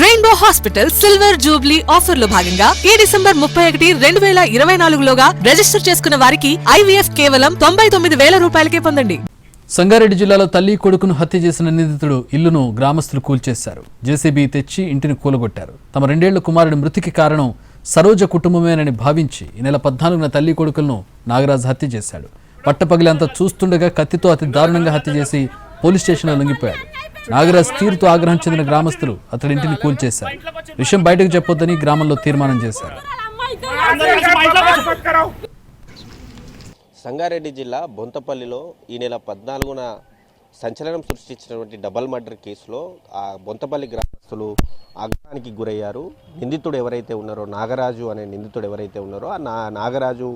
Rainbow hospital silver Jubilee ఆఫర్లో భాగంగా ఈ డిసెంబర్ ముప్పై ఒకటి రెండు వేల ఇరవై నాలుగులోగా రిజిస్టర్ చేసుకున్న వారికి ఐవీఎఫ్ కేవలం తొంభై తొమ్మిది వేల రూపాయలకే పొందండి. సంగారెడ్డి జిల్లాలో తల్లి కొడుకును హత్య చేసిన నిందితుడు ఇల్లును గ్రామస్తులు కూల్చేశారు. జేసీబీ తెచ్చి ఇంటిని కూలగొట్టారు. తమ రెండేళ్ళ కుమారుడి మృతికి కారణం సరోజ కుటుంబమేనని భావించి ఈ నెల పద్నాలుగున తల్లి కొడుకులను నాగరాజు హత్య చేశాడు. పట్టపగిలంతా చూస్తుండగా కత్తితో అతి దారుణంగా హత్య చేసి పోలీస్ స్టేషన్లో లొంగిపోయాడు. నాగరాజ్ తీరుతో ఆగ్రహం చెందిన గ్రామస్తులు అతడి ఇంటిని కూల్చేశారు. విషయం బయటకు చెప్పొద్దని గ్రామంలో తీర్మానం చేశారు. సంగారెడ్డి జిల్లా బొంతపల్లిలో ఈ నెల పద్నాలుగున సంచలనం సృష్టించినటువంటి డబల్ మర్డర్ కేసులో ఆ బొంతపల్లి గ్రామస్తులు ఆగ్రహానికి గురయ్యారు. నిందితుడు ఎవరైతే ఉన్నారో నాగరాజు అనే నిందితుడు ఎవరైతే ఉన్నారో ఆ నా నాగరాజు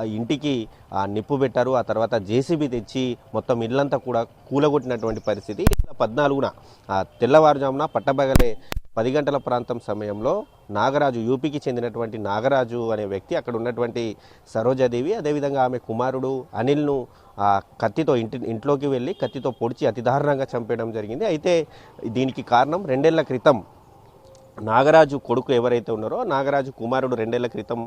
ఆ ఇంటికి ఆ నిప్పు పెట్టారు. ఆ తర్వాత జేసీబీ తెచ్చి మొత్తం ఇల్లంతా కూడా కూలగొట్టినటువంటి పరిస్థితి. పద్నాలుగున ఆ తెల్లవారుజామున పట్టబగలే పది గంటల ప్రాంతం సమయంలో నాగరాజు యూపీకి చెందినటువంటి నాగరాజు అనే వ్యక్తి అక్కడ ఉన్నటువంటి సరోజాదేవి అదేవిధంగా ఆమె కుమారుడు అనిల్ను ఆ కత్తితో ఇంటి ఇంట్లోకి వెళ్ళి కత్తితో పొడిచి అతి దారుణంగా చంపేయడం జరిగింది. అయితే దీనికి కారణం రెండేళ్ళ క్రితం నాగరాజు కొడుకు ఎవరైతే ఉన్నారో నాగరాజు కుమారుడు రెండేళ్ళ క్రితం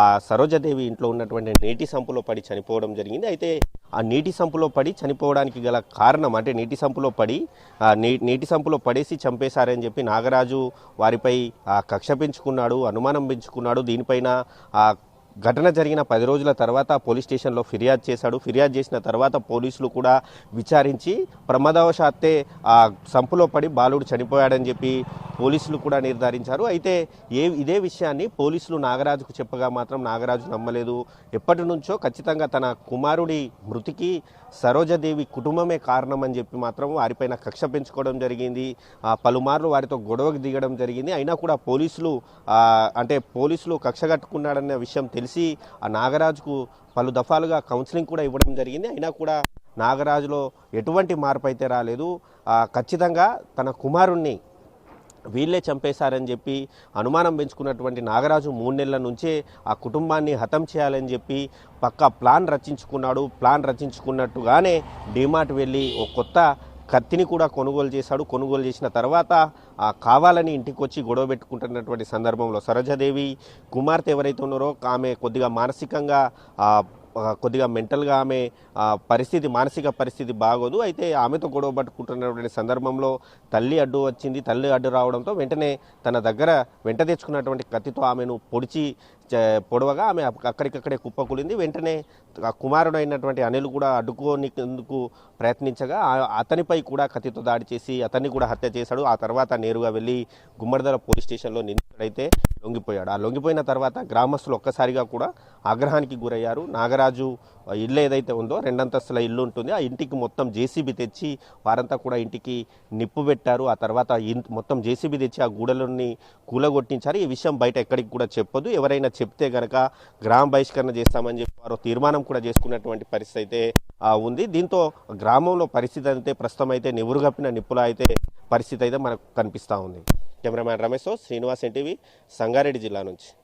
ఆ సరోజదేవి ఇంట్లో ఉన్నటువంటి నీటి సంపులో పడి చనిపోవడం జరిగింది. అయితే ఆ నీటి సంపులో పడి చనిపోవడానికి గల కారణం అంటే నీటి సంపులో పడి నీ నీటి సంపులో పడేసి చంపేశారని చెప్పి నాగరాజు వారిపై ఆ కక్ష పెంచుకున్నాడు అనుమానం పెంచుకున్నాడు. దీనిపైన ఆ ఘటన జరిగిన పది రోజుల తర్వాత పోలీస్ స్టేషన్లో ఫిర్యాదు చేశాడు. ఫిర్యాదు చేసిన తర్వాత పోలీసులు కూడా విచారించి ప్రమాదవశాత్తే ఆ సంపులో పడి బాలుడు చనిపోయాడని చెప్పి పోలీసులు కూడా నిర్ధారించారు. అయితే ఏ ఇదే విషయాన్ని పోలీసులు నాగరాజుకు చెప్పగా మాత్రం నాగరాజు నమ్మలేదు. ఎప్పటి నుంచో ఖచ్చితంగా తన కుమారుడి మృతికి సరోజదేవి కుటుంబమే కారణం అని చెప్పి మాత్రం వారిపైన కక్ష పెంచుకోవడం జరిగింది. పలుమార్లు వారితో గొడవకు దిగడం జరిగింది. అయినా కూడా పోలీసులు అంటే పోలీసులు కక్ష కట్టుకున్నాడన్న విషయం తెలిసి ఆ నాగరాజుకు పలు దఫాలుగా కౌన్సిలింగ్ కూడా ఇవ్వడం జరిగింది. అయినా కూడా నాగరాజులో ఎటువంటి మార్పు అయితే రాలేదు. ఖచ్చితంగా తన కుమారుణ్ణి వీళ్ళే చంపేశారని చెప్పి అనుమానం పెంచుకున్నటువంటి నాగరాజు మూడు నెలల నుంచే ఆ కుటుంబాన్ని హతం చేయాలని చెప్పి పక్క ప్లాన్ రచించుకున్నాడు. ప్లాన్ రచించుకున్నట్టుగానే డిమార్ట్ వెళ్ళి ఒక కొత్త కత్తిని కూడా కొనుగోలు చేశాడు. కొనుగోలు చేసిన తర్వాత ఆ కావాలని ఇంటికి వచ్చి గొడవ పెట్టుకుంటున్నటువంటి సందర్భంలో సరోజాదేవి కుమార్తె ఎవరైతే ఉన్నారో ఆమె కొద్దిగా మానసికంగా కొద్దిగా మెంటల్గా ఆమె పరిస్థితి మానసిక పరిస్థితి బాగోదు. అయితే ఆమెతో గొడవ పట్టుకుంటున్నటువంటి సందర్భంలో తల్లి అడ్డు వచ్చింది. తల్లి అడ్డు రావడంతో వెంటనే తన దగ్గర వెంట తెచ్చుకున్నటువంటి కత్తితో ఆమెను పొడిచి పొడవగా ఆమె అక్కడికక్కడే కుప్పకూలింది. వెంటనే కుమారుడు అయినటువంటి అనిల్ కూడా అడ్డుకోనిందుకు ప్రయత్నించగా అతనిపై కూడా కత్తితో దాడి చేసి అతన్ని కూడా హత్య చేశాడు. ఆ తర్వాత నేరుగా వెళ్ళి గుమ్మడిదల పోలీస్ స్టేషన్లో నిందితుడైతే లొంగిపోయాడు. ఆ లొంగిపోయిన తర్వాత గ్రామస్తులు ఒక్కసారిగా కూడా ఆగ్రహానికి గురయ్యారు. నాగరాజు ఇల్లు ఏదైతే ఉందో రెండంతస్తుల ఇల్లు ఉంటుంది. ఆ ఇంటికి మొత్తం జేసీబీ తెచ్చి వారంతా కూడా ఇంటికి నిప్పు పెట్టారు. ఆ తర్వాత ఇన్- మొత్తం జేసీబీ తెచ్చి ఆ గూడలని కూలగొట్టించారు. ఈ విషయం బయట ఎక్కడికి కూడా చెప్పొద్దు. ఎవరైనా చెప్తే గనక గ్రామ బహిష్కరణ చేస్తామని చెప్పి వారు తీర్మానం కూడా చేసుకున్నటువంటి పరిస్థితి అయితే ఉంది. దీంతో గ్రామంలో పరిస్థితి అయితే ప్రస్తుతం అయితే నివురుగప్పిన నిప్పులా అయితే పరిస్థితి అయితే మనకు కనిపిస్తూ ఉంది. కెమెరామ్యాన్ రమేష్ శ్రీనివాస్ ఎన్టీవీ సంగారెడ్డి జిల్లా నుంచి.